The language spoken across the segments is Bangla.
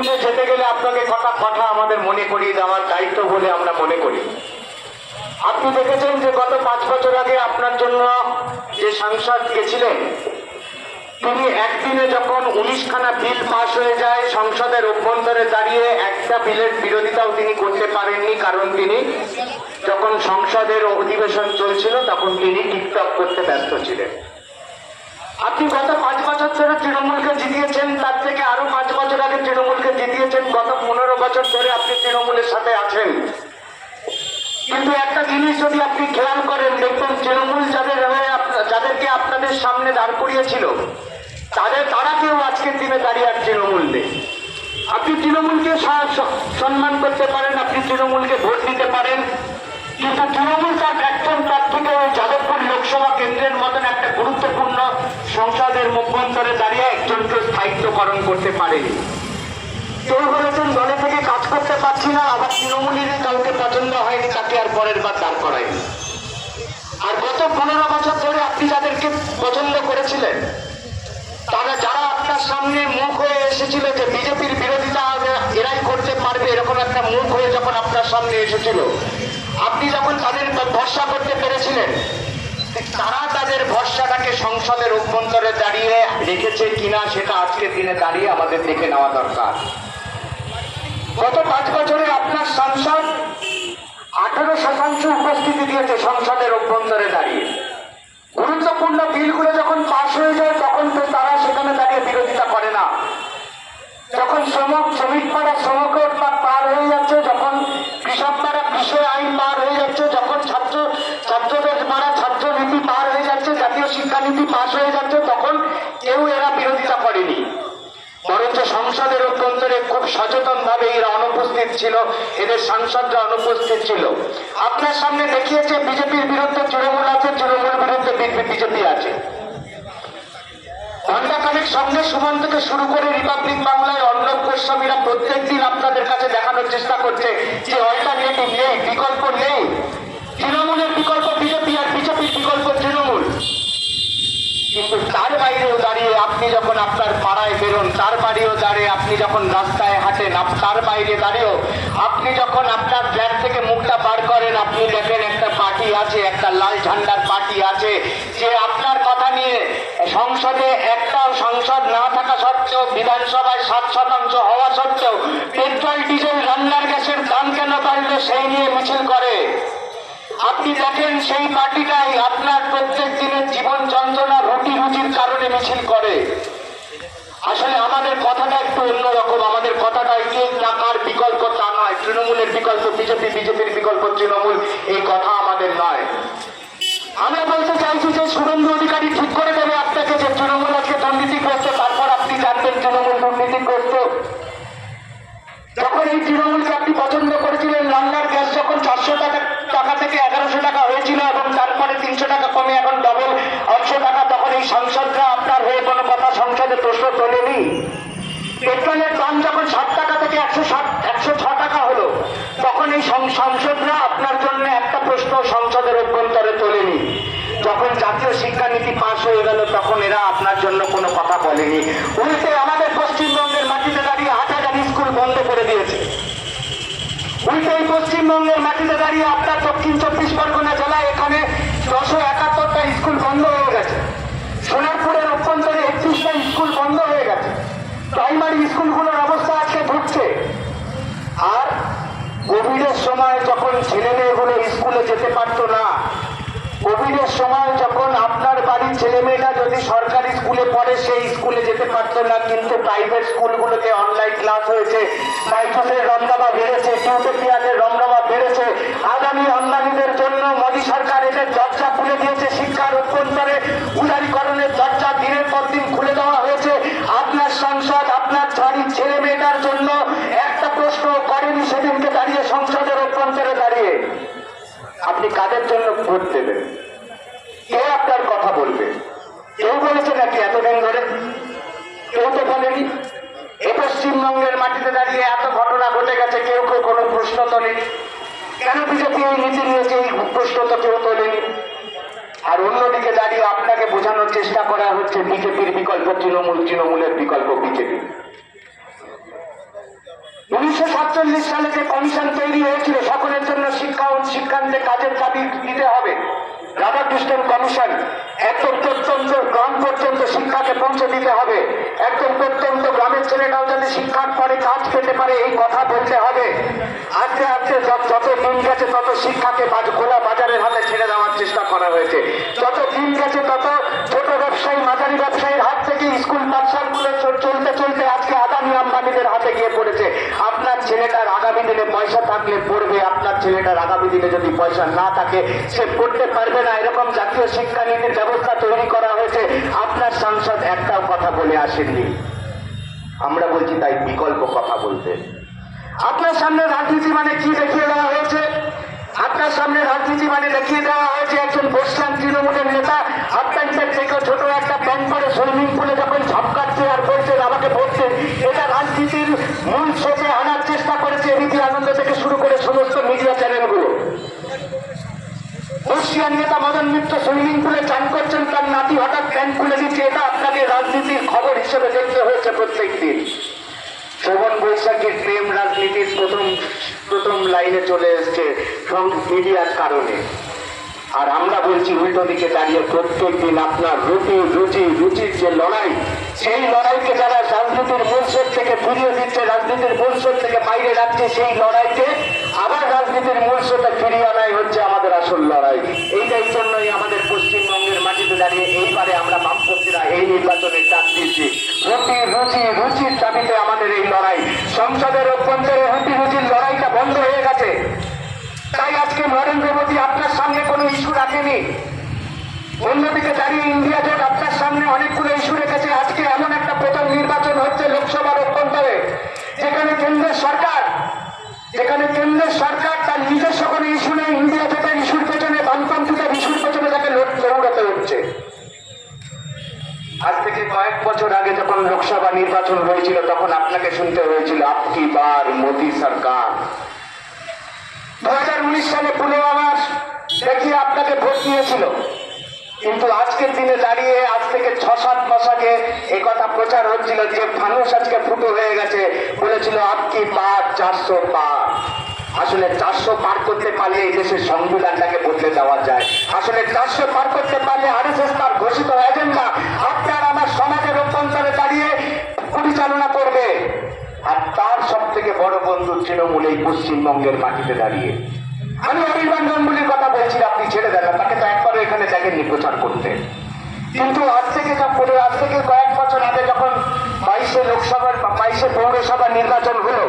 পর্যন্ত যেতে গেলে আপনাকে কথা কথা আমাদের মনে করিয়ে দেওয়ার দায়িত্ব বলে আমরা মনে করি। আপনি দেখেছেন যে গত পাঁচ বছর আগে আপনার জন্য যে সাংসদ গেছিলেন তিনি একদিনে যখন উনিশখানা বিল পাশ হয়ে যায়, সংসদের অভ্যন্তরে দাঁড়িয়ে একটা বিলের বিরোধিতাও তিনি করতে পারেননি, কারণ তিনি যখন সংসদের অধিবেশন চলছিল, তখন তিনি টিকটক করতে ব্যস্ত ছিলেন। আপনি গত পাঁচ বছর ধরে তৃণমূলকে জিতিয়েছেন, তার থেকে আরও পাঁচ বছর আগে তৃণমূলকে জিতিয়েছেন, গত পনেরো বছর ধরে আপনি তৃণমূলের সাথে আছেন। কিন্তু একটা জিনিস যদি আপনি খেয়াল করেন, দেখবেন তৃণমূল যাদের যাদেরকে আপনাদের সামনে দাঁড় করিয়েছিল, তাদের, তারা কেউ আজকের দিনে দাঁড়িয়ে আর তৃণমূল নেই। আপনি তৃণমূলকে সম্মান করতে পারেন, আপনি তৃণমূলকে ভোট দিতে পারেন, কিন্তু তৃণমূল তার একজন প্রার্থীকে লোকসভা কেন্দ্রের মতন একটা গুরুত্বপূর্ণ সংসদের মধ্যন্তরে দাঁড়িয়ে একজনকে স্থায়িত্বকরণ করতে পারেনি। কেউ বলেছেন দলে থেকে কাজ করতে পারছি না, আবার তৃণমূলেরই কাউকে পছন্দ হয়নি, তাকে আর পরের বার দাঁড় করায়নি। আর গত পনেরো বছর ধরে আপনি যাদেরকে পছন্দ করেছিলেন, তারা যারা আপনার সামনে মুখ হয়ে এসেছিল যে বিজেপির বিরোধিতা এরাই করতে পারবে, এরকম একটা মুখ হয়ে যখন আপনার সামনে এসেছিল, আপনি যখন তাদের ভরসা করতে পেরেছিলেন তারা তাদের ভরসাটাকে সংসদের অভ্যন্তরে দাঁড়িয়ে রেখেছে কিনা সেটা আজকের দিনে দাঁড়িয়ে আমাদের দেখে নেওয়া দরকার। গত পাঁচ বছরে আপনার সাংসদ আঠারো শতাংশ উপস্থিতি দিয়েছে সংসদের অভ্যন্তরে দাঁড়িয়ে। গুরুত্বপূর্ণ বিলগুলো যখন পাশ হয়ে যায়, তখন তো তারা সেখানে দাঁড়িয়ে বিরোধিতা করে না। শিক্ষানীতি পাশ হয়ে যাচ্ছে, তখন কেউ এরা বিরোধিতা করেনি। বরঞ্চ সংসদের অভ্যন্তরে খুব সচেতন ভাবে এরা অনুপস্থিত ছিল, এদের সাংসদরা অনুপস্থিত ছিল। আপনার সামনে দেখিয়েছে বিজেপির বিরুদ্ধে তৃণমূল আছে, তৃণমূল বিরুদ্ধে বিজেপি আছে। ঘণ্টাখানেক সঙ্গে সুমন থেকে শুরু করে রিপাবলিক বাংলায় অর্ণব গোস্বামীরা প্রত্যেক দিন আপনাদের কাছে দেখানোর চেষ্টা করছে যে অল্টারনেটিভ নেই, বিকল্প নেই। তৃণমূলের বিকল্প বিজেপি আর বিজেপির বিকল্প তৃণমূল কিন্তু তার বাইরেও দাঁড়িয়ে আপনি যখন আপনার পাড়ায় বেরোন, তার বাইরেও দাঁড়িয়ে আপনি যখন রাস্তায় হাঁটেন তার বাইরে দাঁড়িয়েও আপনি যখন আপনার ফ্ল্যাট থেকে মুখটা বার করেন, আপনি দেখেন একটা পার্টি আছে, একটা লাল ঝান্ডার পার্টি আছে, যে আপনার কথা নিয়ে সংসদে একটাও সংসদ না থাকা সত্ত্বেও, বিধানসভায় সাত শতাংশ হওয়া সত্ত্বেও, পেট্রোল, ডিজেল, রান্নার গ্যাসের দাম কেন বাড়লো সেই নিয়ে মিছিল করে আপনি দেখেন সেই পার্টিটাই আপনার প্রত্যেক দিনের জীবন যন্ত্রণা রুটি রুজির কারণে মিছিল করে। আসলে আমাদের কথাটা একটু অন্যরকম, আমাদের কথাটা যে টাকার বিকল্প তা নয়, তৃণমূলের বিকল্প, বিজেপি, বিজেপির বিকল্প, তৃণমূল, এই কথা আমাদের নয়। আমরা বলতে চাইছি যে সুরেন্দ্র অধিকারী ঠিক করে দেবে আপনাকে যে তৃণমূল আজকে দুর্নীতিগ্রস্ত, তারপর আপনি জানবেন তৃণমূল দুর্নীতিগ্রস্ত। যখন এই তৃণমূলকে আপনি পছন্দ করেছিলেন, রান্নার গ্যাস যখন চারশো টাকা থেকে এগারোশো টাকা হয়েছিল এবং তারপরে তিনশো টাকা কমে এখন ডবল আটশো টাকা তখন এই সাংসদরা আপনার হয়ে কোনো কথা সংসদে প্রশ্ন তোলেনি। পেট্রোলের দাম যখন ষাট টাকা থেকে একশো ষাট, একশো ছ টাকা হলো, তখন এই সাংসদরা আপনার জন্য একটা প্রশ্ন সংসদের অভ্যন্তরে তোলেনি। যখন জাতীয় শিক্ষানীতি পাশ হয়ে গেল, তখন এরা আপনার জন্য কোনো কথা বলেনি। উল্টে আমাদের পশ্চিমবঙ্গের মাটিতে দাঁড়িয়ে হাজার স্কুল বন্ধ করে দিয়েছে। উল্টে পশ্চিমবঙ্গের মাটিতে দাঁড়িয়ে আপনার দক্ষিণ চব্বিশ পরগনা জেলায় এখানে ছশো একাত্তরটা স্কুল বন্ধ হয়ে গেছে। সোনারপুরের অভ্যন্তরে একত্রিশটা স্কুল বন্ধ হয়ে গেছে। প্রাইমারি স্কুলগুলোর অবস্থা আজকে ঢুকছে আর কোভিডের সময় যখন ছেলে মেয়েগুলো স্কুলে যেতে পারতো না, কোভিডের সময় যখন আপনার বাড়ির ছেলে মেয়েরা যদি সরকারি স্কুলে পড়ে, সেই স্কুলে যেতে পারতো না, কিন্তু প্রাইভেট স্কুলগুলোতে অনলাইন ক্লাস হয়েছে বাইপাসের রমরমা বেড়েছে টিউটোপিয়ানের রমরমা বেড়েছে। আগামী আমদানিদের জন্য মোদী সরকার এদের দরজা খুলে দিয়েছে, শিক্ষার অভ্যন্তরে উদারীকরণের দরজা দিনের পর দিন খুলে দেওয়া হয়েছে। আপনার সংসদ, আপনার বাড়ির ছেলে মেয়েটার জন্য একটা প্রশ্ন করেনি সেদিনকে দাঁড়িয়ে সংসদের অভ্যন্তরে দাঁড়িয়ে। আপনি কাদের জন্য ভোট দেবেন? কে আপনার কথা বলবে? কেউ বলেছে নাকি এতদিন ধরে? কেউ তো বলেনি। এ পশ্চিমবঙ্গের মাটিতে দাঁড়িয়ে এত ঘটনা ঘটে গেছে, কেউ কেউ কোনো প্রশ্ন তোলেনি। কেন বিজেপি এই নীতি নিয়েছে, এই প্রশ্ন তো কেউ তোলেনি? আর অন্যদিকে দাঁড়িয়ে আপনাকে বোঝানোর চেষ্টা করা হচ্ছে বিজেপির বিকল্প, তৃণমূল, তৃণমূলের বিকল্প বিজেপি। উনিশশো সাতচল্লিশ সালে যে কমিশন তৈরি হয়েছিল, সকলের জন্য শিক্ষা শিক্ষান্তে কাজের চাবি দিতে হবে। রাধাকৃষ্ণন কমিশন, একদম প্রত্যন্ত গ্রাম পর্যন্ত শিক্ষাকে পৌঁছে দিতে হবে। একদম প্রত্যন্ত গ্রামের ছেলেটাও যাতে শিক্ষার পরে কাজ পেতে পারে, এই কথা বলতে হবে। আস্তে আস্তে যত দিন গেছে, তত শিক্ষাকে খোলা বাজারের হাতে ছেড়ে দেওয়ার চেষ্টা করা হয়েছে। যত দিন গেছে, তত ছোট ব্যবসায়ী, মাঝারি ব্যবসায়ীর হাত থেকে স্কুল পাঠশালগুলো ছেলেটার আগামী দিনে পয়সা থাকলে পড়বে, আপনার ছেলেটার আগামী দিনে যদি পয়সা না থাকে, সে পড়তে পারবে না। এরকম জাতীয় শিক্ষানীতির ব্যবস্থা তৈরি করা হয়েছে। আপনার সাংসদ একটাও কথা বলে আসেননি। আমরা বলছি, তাই বিকল্প কথা বলতে। আপনার সামনে রাজনীতি মানে কি দেখিয়ে দেওয়া হয়েছে? আপনার সামনে রাজনীতি মানে দেখিয়ে দেওয়া হয়েছে একজন বসলাম তৃণমূলের নেতা। প্যান্টের থেকে ছোট একটা প্যান্ট পরে সুইমিং পুলে যখন ঝপকাচ্ছে আর বলছেন, আমাকে ভোটছেন এটা রাজনীতির মূল স্রোতে আনার চেষ্টা করেছে এবিপি আনন্দ থেকে শুরু করে সমস্ত মিডিয়া চ্যানেলগুলো বর্ষিয়ান নেতা মদন মিত্র সুইমিং পুলে চান করছেন, তার নাতি হঠাৎ প্যান্ট খুলে দিচ্ছে। এটা আপনাকে রাজনীতির খবর হিসেবে দেখতে হয়েছে প্রত্যেক দিন শোভন বৈশাখীর প্রেম রাজনীতির প্রথম প্রথম লাইনে চলে এসছে মিডিয়ার কারণে। আর আমরা বলছি, উল্টো দিকে দাঁড়িয়ে প্রত্যেক দিন আপনার রুটি, রুচি, রুচির যে লড়াই, সেই লড়াইকে যারা রাজনীতির মূলস্রোত থেকে ফিরিয়ে দিচ্ছে, রাজনীতির মূলস্রোত থেকে বাইরে রাখছে, সেই লড়াইকে আবার রাজনীতির মূলস্রোতে ফিরিয়ে আনাই হচ্ছে আমাদের আসল লড়াই। এইটাই জন্যই আমাদের পশ্চিমবঙ্গের মাটিতে দাঁড়িয়ে এইবারে আমরা বামপন্থীরা এই নির্বাচনে ডাক দিয়েছি। রুটি রুচি, রুচির দাবিতে আমাদের এই লড়াই। সংসদের অভ্যন্তরে রুটি রুচির লড়াইটা বন্ধ হয়ে গেছে। তাই আজকে নরেন্দ্র মোদী আপনার সামনে কোনো ইস্যু রাখেনি। অন্যদিকে দাঁড়িয়ে ইন্ডিয়া জোট আপনার সামনে অনেকগুলো ইস্যু রেখেছে। আজকে এমন একটা প্রথম নির্বাচন হচ্ছে লোকসভার অভ্যন্তরে যেখানে কেন্দ্রের সরকার যেখানে কেন্দ্রের সরকার তার নিজস্ব কোনো ইস্যু নেই ইন্ডিয়া জোটের ইস্যুর পেছনে বামপন্থীদের ইস্যুর পেছনে তাকে লোক দৌড়াতে হচ্ছে আজ থেকে কয়েক বছর আগে যখন লোকসভা নির্বাচন হয়েছিল, তখন আপনাকে শুনতে হয়েছিল আপকি বার মোদী সরকার। দু হাজার উনিশ সালে পুলওয়ামার দেখিয়ে আপনাকে ভোট দিয়েছিল। কিন্তু আজকের দিনে দাঁড়িয়ে আজ থেকে ছ সাত মাস আগে কথা প্রচার হচ্ছিল যে ফানুস আজকে ফুটো হয়ে গেছে, বলেছিল আপকি পার চারশো পার আসলে চারশো পার করতে পারলে এই দেশের সংবিধানটাকে বদলে দেওয়া যায়। আসলে চারশো পার করতে পারলে তৃণমূল এই পশ্চিমবঙ্গের মাটিতে দাঁড়িয়ে। আমি অনির্বাণ গাঙ্গুলির কথা বলছি আপনি ছেড়ে দেন তাকে তো একবারও এখানে দেখেননি প্রচার করতে। কিন্তু আজ থেকে যা পরে আজ থেকে কয়েক বছর আগে যখন বাইশে লোকসভার বাইশে পৌরসভা নির্বাচন হলো,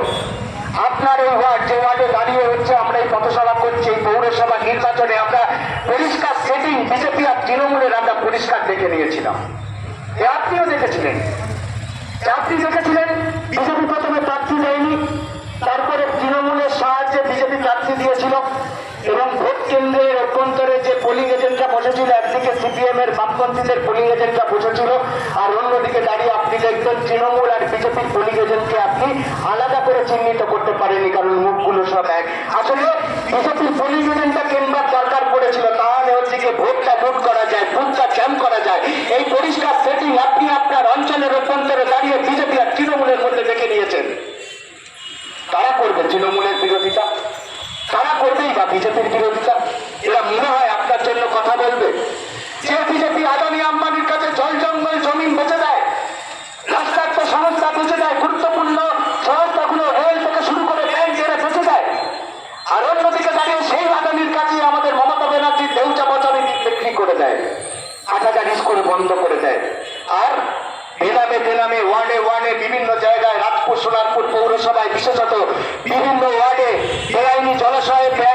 আপনার এই ওয়ার্ড, যে ওয়ার্ডে দাঁড়িয়ে হচ্ছে, আমরা এই পথসভা করছি, এই পৌরসভা নির্বাচনে আমরা পরিষ্কার সেটিং বিজেপি আর তৃণমূলের আমরা পরিষ্কার দেখে নিয়েছিলাম। আপনিও দেখেছিলেন। আপনি দেখেছিলেন? বিজেপি প্রথমে প্রার্থী দেয়নি সাহায্যে বিজেপি প্রার্থী দিয়েছিল এবং ভোট কেন্দ্রের অভ্যন্তরে যে পোলিং এজেন্টরা বসেছিল, একদিকে সিপিএম এর বামপন্থীদের পোলিং এজেন্টরা বসেছিল আর অন্যদিকে দাঁড়িয়ে আপনি দেখবেন তৃণমূল আর বিজেপির পোলিং এজেন্টকে আপনি আলাদা করে চিহ্নিত করতে পারেননি কারণ মুখগুলো সব এক। আসলে বিজেপির পোলিং এজেন্টটা কেন্দ্র দরকার পড়েছিল? তাহলে হচ্ছে গিয়ে ভোটটা লুট করা যায় বুথটা জ্যাম করা যায়। এই পরিষ্কার সেটিং আপনি আপনার অঞ্চলের অভ্যন্তরে দাঁড়িয়ে বিজেপি আর তৃণমূলের মধ্যে দেখে নিয়েছেন। তারা করবে, তৃণমূলের করবেই বিজেপির বিরোধিতা? এরা মনে হয় আপনার জন্য কথা বলবে। যে বিজেপি আদানি আম্বানির কাছে জল জঙ্গল জমিন বেঁচে দেয় রাষ্ট্রায়ত্ত সংস্থা বেঁচে দেয়, গুরুত্বপূর্ণ সংস্থাগুলো রেল থেকে শুরু করে ব্যাংক এরা বেঁচে দেয়। আর অন্যদিকে দাঁড়িয়ে সেই আদানির আমাদের মমতা ব্যানার্জির দেউচা বিক্রি করে দেয় আট হাজার স্কুল বন্ধ করে দেয়। আর বেনামে বেনামে, ওয়ার্ডে ওয়ার্ডে বিভিন্ন জায়গায় রাজপুর, সোনারপুর পৌরসভায় বিশেষত বিভিন্ন ওয়ার্ডে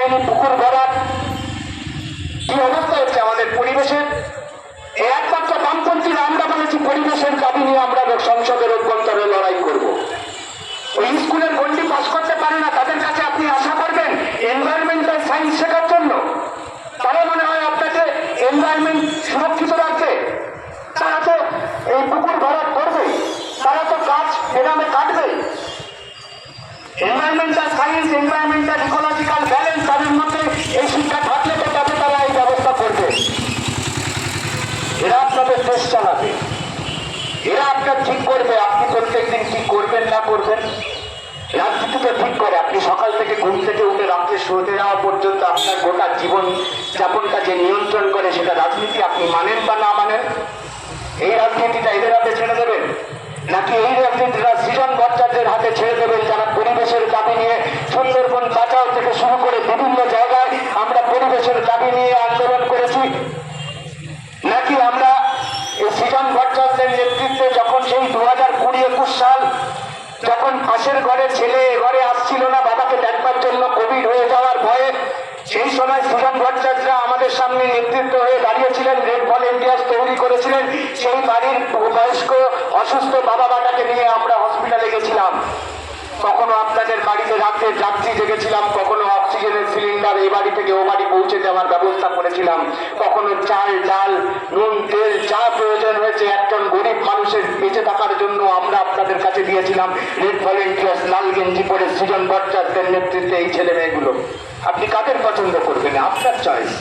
বেআইনি পুকুর ভরাট কি অবস্থা হচ্ছে আমাদের পরিবেশের একমাত্র বামপন্থীরা আমরা বলেছি, পরিবেশের দাবি নিয়ে আমরা সংসদের অভ্যন্তরে লড়াই করব। ওই স্কুলের গন্ডি পাস করতে পারে না, তাদের কাছে আপনি আশা করবেন এনভায়রনমেন্টাল সায়েন্স শেখার জন্য? তারা মনে হয় আপনাকে এনভায়রনমেন্ট সুরক্ষিত রাখবে। তারা তো এই পুকুর ভরাট করবে, তারা তো গাছ বেনামে কাটবে। Environmental science environmental ecological balance তাদের মধ্যে এই শিক্ষা থাকলে তো তবে তারা এই ব্যবস্থা করবে। এরা আপনাদের দেশ চালাবে। এরা আপনার ঠিক করবে, আপনি প্রত্যেকদিন কি করবেন না করবেন। রাজনীতি তো তো ঠিক করে, আপনি সকাল থেকে ঘুম থেকে উঠে রাত্রে শুতে যাওয়া পর্যন্ত আপনার গোটা জীবন যাপনটা যে নিয়ন্ত্রণ করে সেটা রাজনীতি, আপনি মানেন বা না মানেন? এই রাজনীতিটা এদের হাতে ছেড়ে দেবেন? নাকি এই রাজনীতিটা সৃজন ভট্টাচার্যের হাতে ছেড়ে দেবেন যারা পরিবেশের দাবি নিয়ে সুন্দরবন বাঁচাও থেকে শুরু করে বিভিন্ন জায়গায় আমরা পরিবেশের দাবি নিয়ে আন্দোলন করেছি। নাকি আমরা সৃজন ভট্টাচার্যের নেতৃত্বে যখন সেই দু হাজার কুড়ি একুশ সাল যখন পাশের ঘরে ছেলে ঘরে আসছিল না, বাবাকে দেখবার জন্য কোভিড হয়ে যাওয়ার ভয়ে, সেই সময় সৃজন ভট্টাচার্য আমাদের সামনে নেতৃত্ব হয়ে দাঁড়িয়েছিলেন, রেড ভলেন্টিয়ার্স তৈরি করেছিলেন। সেই বাড়ির বয়স্ক, অসুস্থ বাবা বাটাকে নিয়ে আমরা হসপিটালে গেছিলাম। কখনো আপনাদের বাড়িতে রাত্রে যাত্রী জেগেছিলাম, কখনো অক্সিজেনের সিলিন্ডার এই বাড়ি থেকে ও বাড়ি পৌঁছে দেওয়ার ব্যবস্থা করেছিলাম। কখনো চাল, ডাল, নুন, তেল, যা প্রয়োজন হয়েছে একজন গরিব মানুষের বেঁচে থাকার জন্য আমরা আপনাদের কাছে দিয়েছিলাম। রেড ভলেন্টিয়ার্স, লাল গেঞ্জি পরে সৃজন ভট্টাচার্যের নেতৃত্বে এই ছেলে মেয়েগুলো আপনি কাদের পছন্দ করবেন? আপনার চয়েস